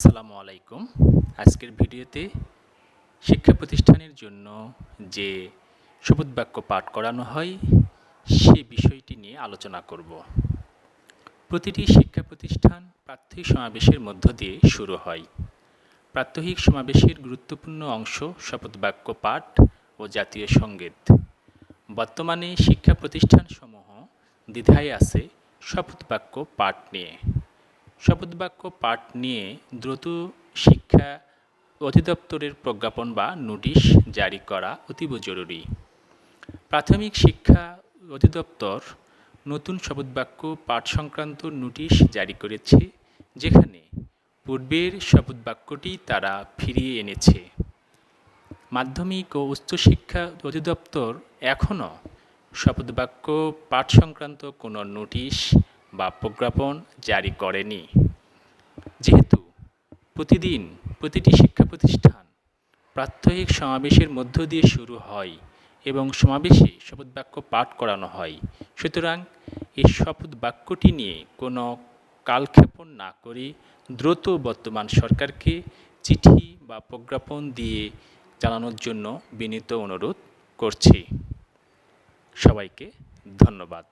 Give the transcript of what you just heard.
আসসালামু আলাইকুম। আজকের ভিডিওতে শিক্ষা প্রতিষ্ঠানের জন্য যে শপথ বাক্য পাঠ করানো হয়, সে বিষয়টি নিয়ে আলোচনা করব। প্রতিটি শিক্ষা প্রতিষ্ঠান প্রাত্যহিক সমাবেশের মধ্য দিয়ে শুরু হয়। প্রাত্যহিক সমাবেশের গুরুত্বপূর্ণ অংশ শপথ বাক্য পাঠ ও জাতীয় সংগীত। বর্তমানে শিক্ষা প্রতিষ্ঠানসমূহ দ্বিধায় আছে শপথ বাক্য পাঠ নিয়ে। শপথ বাক্য পাঠ নিয়ে দ্রুত শিক্ষা অধিদপ্তরের প্রজ্ঞাপন বা নোটিশ জারি করা অতীব জরুরি। প্রাথমিক শিক্ষা অধিদপ্তর নতুন শপথ বাক্য পাঠ সংক্রান্ত নোটিশ জারি করেছে, যেখানে পূর্বের শপথ বাক্যটি তারা ফিরিয়ে এনেছে। মাধ্যমিক ও উচ্চশিক্ষা অধিদপ্তর এখনও শপথ বাক্য পাঠ সংক্রান্ত কোনো নোটিশ বা প্রজ্ঞাপন জারি করেনি। যেহেতু প্রতিদিন প্রতিটি শিক্ষা প্রতিষ্ঠান প্রাত্যহিক সমাবেশের মধ্য দিয়ে শুরু হয় এবং সমাবেশে শপথ বাক্য পাঠ করানো হয়, সুতরাং এই শপথ বাক্যটি নিয়ে কোনো কালক্ষেপণ না করে দ্রুত বর্তমান সরকারকে চিঠি বা প্রজ্ঞাপন দিয়ে জানানোর জন্য বিনীত অনুরোধ করছি। সবাইকে ধন্যবাদ।